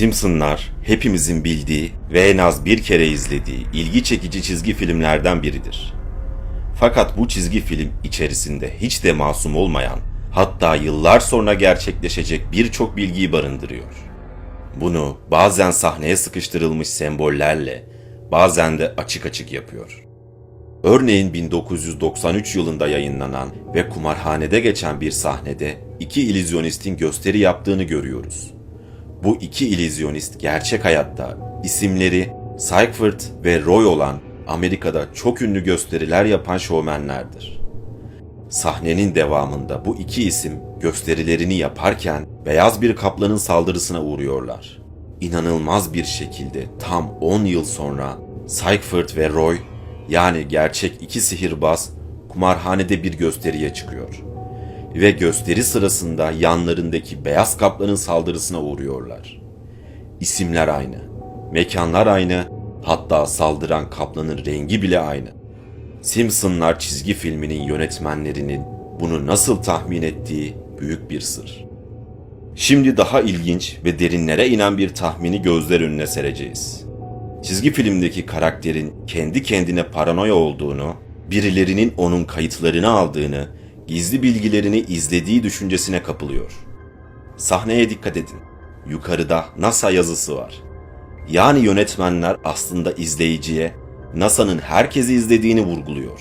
Simpsonlar hepimizin bildiği ve en az bir kere izlediği ilgi çekici çizgi filmlerden biridir. Fakat bu çizgi film içerisinde hiç de masum olmayan, hatta yıllar sonra gerçekleşecek birçok bilgiyi barındırıyor. Bunu bazen sahneye sıkıştırılmış sembollerle, bazen de açık açık yapıyor. Örneğin 1993 yılında yayınlanan ve kumarhanede geçen bir sahnede iki illüzyonistin gösteri yaptığını görüyoruz. Bu iki illüzyonist gerçek hayatta isimleri Seifert ve Roy olan Amerika'da çok ünlü gösteriler yapan şovmenlerdir. Sahnenin devamında bu iki isim gösterilerini yaparken beyaz bir kaplanın saldırısına uğruyorlar. İnanılmaz bir şekilde tam 10 yıl sonra Seifert ve Roy yani gerçek iki sihirbaz kumarhanede bir gösteriye çıkıyor. Ve gösteri sırasında yanlarındaki beyaz kaplanın saldırısına uğruyorlar. İsimler aynı, mekanlar aynı, hatta saldıran kaplanın rengi bile aynı. Simpsonlar çizgi filminin yönetmenlerinin bunu nasıl tahmin ettiği büyük bir sır. Şimdi daha ilginç ve derinlere inen bir tahmini gözler önüne sereceğiz. Çizgi filmdeki karakterin kendi kendine paranoya olduğunu, birilerinin onun kayıtlarını aldığını, gizli bilgilerini izlediği düşüncesine kapılıyor. Sahneye dikkat edin. Yukarıda NASA yazısı var. Yani yönetmenler aslında izleyiciye NASA'nın herkesi izlediğini vurguluyor.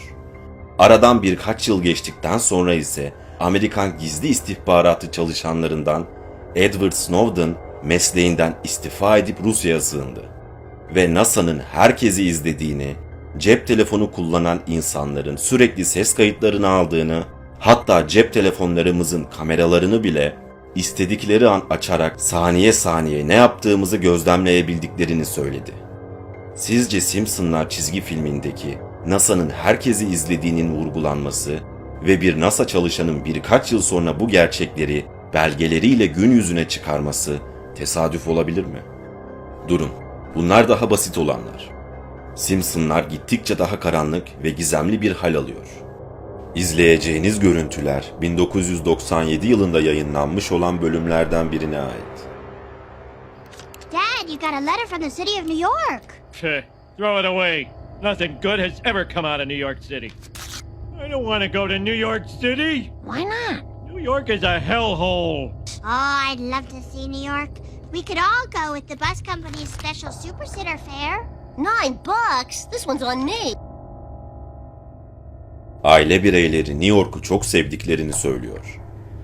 Aradan birkaç yıl geçtikten sonra ise Amerikan gizli istihbaratı çalışanlarından Edward Snowden mesleğinden istifa edip Rusya'ya sığındı. Ve NASA'nın herkesi izlediğini, cep telefonu kullanan insanların sürekli ses kayıtlarını aldığını, hatta cep telefonlarımızın kameralarını bile istedikleri an açarak saniye saniye ne yaptığımızı gözlemleyebildiklerini söyledi. Sizce Simpsonlar çizgi filmindeki NASA'nın herkesi izlediğinin vurgulanması ve bir NASA çalışanın birkaç yıl sonra bu gerçekleri belgeleriyle gün yüzüne çıkarması tesadüf olabilir mi? Durun, bunlar daha basit olanlar. Simpsonlar gittikçe daha karanlık ve gizemli bir hal alıyor. İzleyeceğiniz görüntüler 1997 yılında yayınlanmış olan bölümlerden birine ait. Dad, you got a letter from the city of New York. Peh, throw it away. Nothing good has ever come out of New York City. I don't want to go to New York City. Why not? New York is a hellhole. Oh, I'd love to see New York. We could all go with the bus company's special super sitter fare. Nine bucks? This one's on me. Aile bireyleri New York'u çok sevdiklerini söylüyor.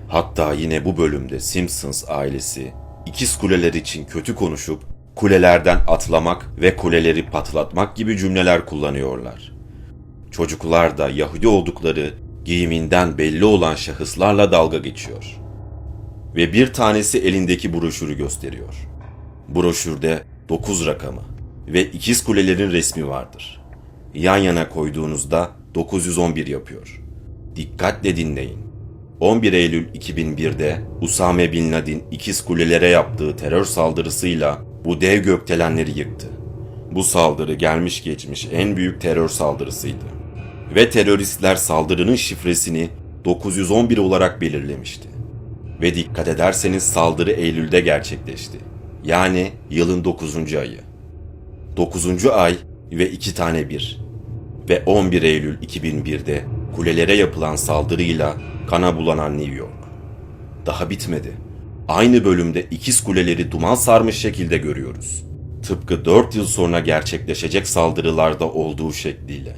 Hatta yine bu bölümde Simpsons ailesi ikiz kuleler için kötü konuşup kulelerden atlamak ve kuleleri patlatmak gibi cümleler kullanıyorlar. Çocuklar da Yahudi oldukları giyiminden belli olan şahıslarla dalga geçiyor. Ve bir tanesi elindeki broşürü gösteriyor. Broşürde 9 rakamı ve ikiz kulelerin resmi vardır. Yan yana koyduğunuzda 911 yapıyor. Dikkatle dinleyin. 11 Eylül 2001'de Usame Bin Laden ikiz kulelere yaptığı terör saldırısıyla bu dev gökdelenleri yıktı. Bu saldırı gelmiş geçmiş en büyük terör saldırısıydı. Ve teröristler saldırının şifresini 911 olarak belirlemişti. Ve dikkat ederseniz saldırı Eylül'de gerçekleşti. Yani yılın 9. ayı. 9. ay ve 2 tane bir. Ve 11 Eylül 2001'de kulelere yapılan saldırıyla kana bulanan New York. Daha bitmedi. Aynı bölümde ikiz kuleleri duman sarmış şekilde görüyoruz. Tıpkı 4 yıl sonra gerçekleşecek saldırılarda olduğu şekliyle.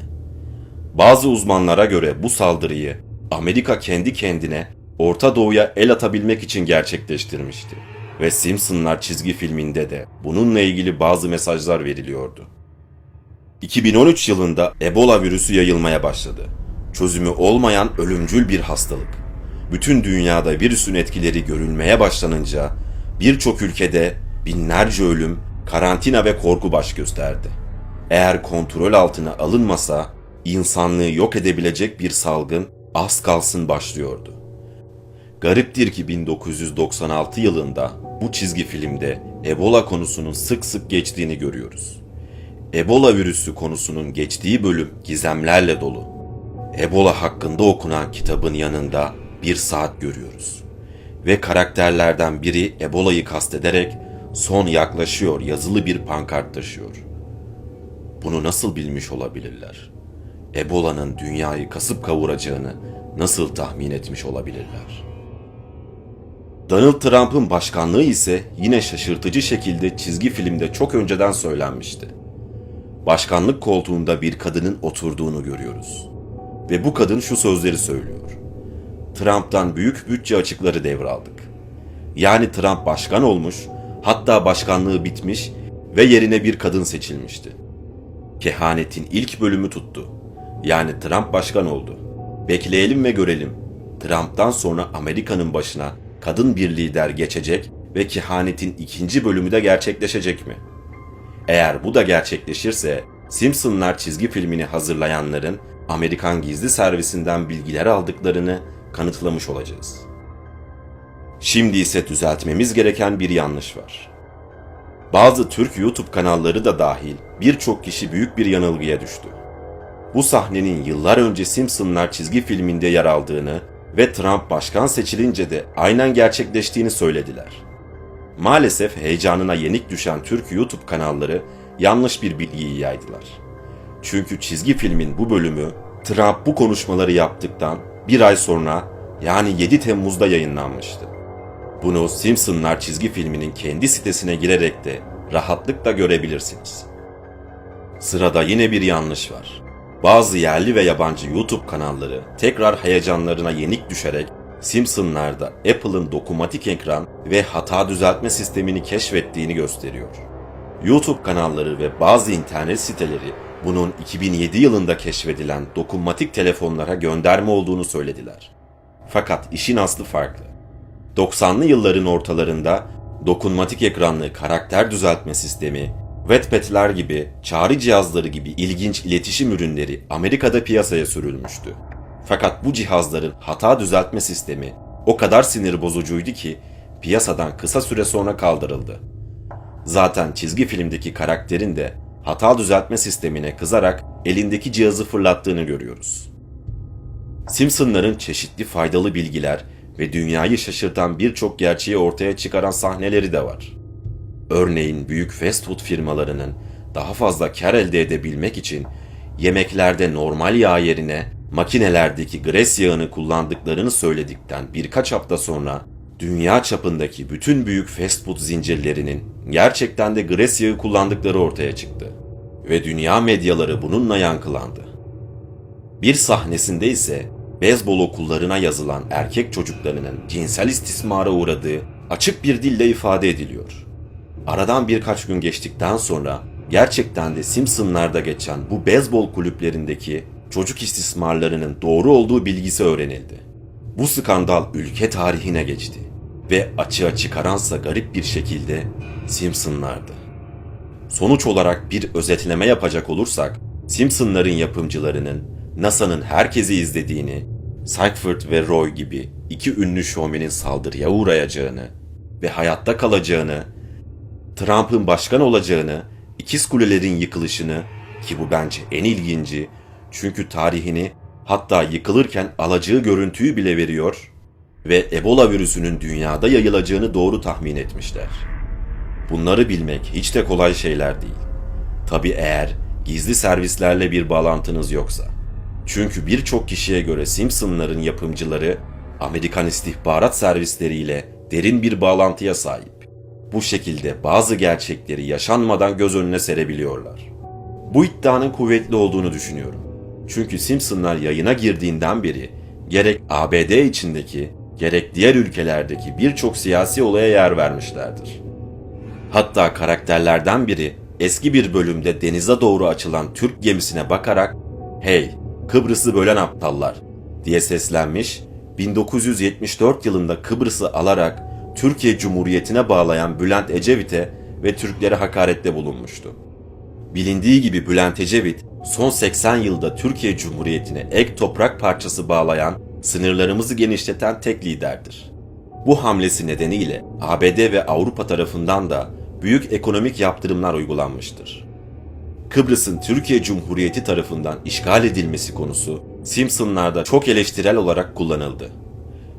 Bazı uzmanlara göre bu saldırıyı Amerika kendi kendine Orta Doğu'ya el atabilmek için gerçekleştirmişti. Ve Simpsonlar çizgi filminde de bununla ilgili bazı mesajlar veriliyordu. 2013 yılında Ebola virüsü yayılmaya başladı. Çözümü olmayan ölümcül bir hastalık. Bütün dünyada virüsün etkileri görülmeye başlanınca birçok ülkede binlerce ölüm, karantina ve korku baş gösterdi. Eğer kontrol altına alınmasa insanlığı yok edebilecek bir salgın az kalsın başlıyordu. Gariptir ki 1996 yılında bu çizgi filmde Ebola konusunun sık sık geçtiğini görüyoruz. Ebola virüsü konusunun geçtiği bölüm gizemlerle dolu. Ebola hakkında okunan kitabın yanında bir saat görüyoruz. Ve karakterlerden biri Ebola'yı kastederek son yaklaşıyor yazılı bir pankart taşıyor. Bunu nasıl bilmiş olabilirler? Ebola'nın dünyayı kasıp kavuracağını nasıl tahmin etmiş olabilirler? Donald Trump'ın başkanlığı ise yine şaşırtıcı şekilde çizgi filmde çok önceden söylenmişti. Başkanlık koltuğunda bir kadının oturduğunu görüyoruz. Ve bu kadın şu sözleri söylüyor. Trump'tan büyük bütçe açıkları devraldık. Yani Trump başkan olmuş, hatta başkanlığı bitmiş ve yerine bir kadın seçilmişti. Kehanetin ilk bölümü tuttu. Yani Trump başkan oldu. Bekleyelim ve görelim. Trump'tan sonra Amerika'nın başına kadın bir lider geçecek ve kehanetin ikinci bölümü de gerçekleşecek mi? Eğer bu da gerçekleşirse Simpsonlar çizgi filmini hazırlayanların Amerikan gizli servisinden bilgiler aldıklarını kanıtlamış olacağız. Şimdi ise düzeltmemiz gereken bir yanlış var. Bazı Türk YouTube kanalları da dahil birçok kişi büyük bir yanılgıya düştü. Bu sahnenin yıllar önce Simpsonlar çizgi filminde yer aldığını ve Trump başkan seçilince de aynen gerçekleştiğini söylediler. Maalesef heyecanına yenik düşen Türk YouTube kanalları yanlış bir bilgiyi yaydılar. Çünkü çizgi filmin bu bölümü Trump bu konuşmaları yaptıktan bir ay sonra yani 7 Temmuz'da yayınlanmıştı. Bunu Simpsonlar çizgi filminin kendi sitesine girerek de rahatlıkla görebilirsiniz. Sırada yine bir yanlış var. Bazı yerli ve yabancı YouTube kanalları tekrar heyecanlarına yenik düşerek Simpsonlar'da Apple'ın dokunmatik ekran ve hata düzeltme sistemini keşfettiğini gösteriyor. YouTube kanalları ve bazı internet siteleri bunun 2007 yılında keşfedilen dokunmatik telefonlara gönderme olduğunu söylediler. Fakat işin aslı farklı. 90'lı yılların ortalarında dokunmatik ekranlı karakter düzeltme sistemi, Wattpad'ler gibi, çağrı cihazları gibi ilginç iletişim ürünleri Amerika'da piyasaya sürülmüştü. Fakat bu cihazların hata düzeltme sistemi o kadar sinir bozucuydu ki piyasadan kısa süre sonra kaldırıldı. Zaten çizgi filmdeki karakterin de hata düzeltme sistemine kızarak elindeki cihazı fırlattığını görüyoruz. Simpsonların çeşitli faydalı bilgiler ve dünyayı şaşırtan birçok gerçeği ortaya çıkaran sahneleri de var. Örneğin büyük fast food firmalarının daha fazla kar elde edebilmek için yemeklerde normal yağ yerine makinelerdeki gres yağını kullandıklarını söyledikten birkaç hafta sonra dünya çapındaki bütün büyük fast food zincirlerinin gerçekten de gres yağı kullandıkları ortaya çıktı. Ve dünya medyaları bununla yankılandı. Bir sahnesinde ise beyzbol okullarına yazılan erkek çocuklarının cinsel istismara uğradığı açık bir dille ifade ediliyor. Aradan birkaç gün geçtikten sonra gerçekten de Simpsonlarda geçen bu beyzbol kulüplerindeki çocuk istismarlarının doğru olduğu bilgisi öğrenildi. Bu skandal ülke tarihine geçti ve açığa çıkaransa garip bir şekilde Simpsonlardı. Sonuç olarak bir özetleme yapacak olursak, Simpsonların yapımcılarının NASA'nın herkesi izlediğini, Seifert ve Roy gibi iki ünlü şovmenin saldırıya uğrayacağını ve hayatta kalacağını, Trump'ın başkan olacağını, ikiz kulelerin yıkılışını ki bu bence en ilginci çünkü tarihini hatta yıkılırken alacağı görüntüyü bile veriyor ve Ebola virüsünün dünyada yayılacağını doğru tahmin etmişler. Bunları bilmek hiç de kolay şeyler değil. Tabi eğer gizli servislerle bir bağlantınız yoksa. Çünkü birçok kişiye göre Simpsonların yapımcıları Amerikan istihbarat servisleriyle derin bir bağlantıya sahip. Bu şekilde bazı gerçekleri yaşanmadan göz önüne serebiliyorlar. Bu iddianın kuvvetli olduğunu düşünüyorum. Çünkü Simpsonlar yayına girdiğinden beri gerek ABD içindeki gerek diğer ülkelerdeki birçok siyasi olaya yer vermişlerdir. Hatta karakterlerden biri eski bir bölümde denize doğru açılan Türk gemisine bakarak "Hey, Kıbrıs'ı bölen aptallar." diye seslenmiş. 1974 yılında Kıbrıs'ı alarak Türkiye Cumhuriyeti'ne bağlayan Bülent Ecevit'e ve Türklere hakarette bulunmuştu. Bilindiği gibi Bülent Ecevit son 80 yılda Türkiye Cumhuriyeti'ne ek toprak parçası bağlayan, sınırlarımızı genişleten tek liderdir. Bu hamlesi nedeniyle ABD ve Avrupa tarafından da büyük ekonomik yaptırımlar uygulanmıştır. Kıbrıs'ın Türkiye Cumhuriyeti tarafından işgal edilmesi konusu Simpsonlarda çok eleştirel olarak kullanıldı.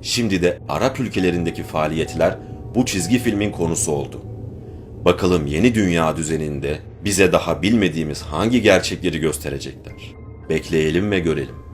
Şimdi de Arap ülkelerindeki faaliyetler bu çizgi filmin konusu oldu. Bakalım yeni dünya düzeninde bize daha bilmediğimiz hangi gerçekleri gösterecekler. Bekleyelim ve görelim.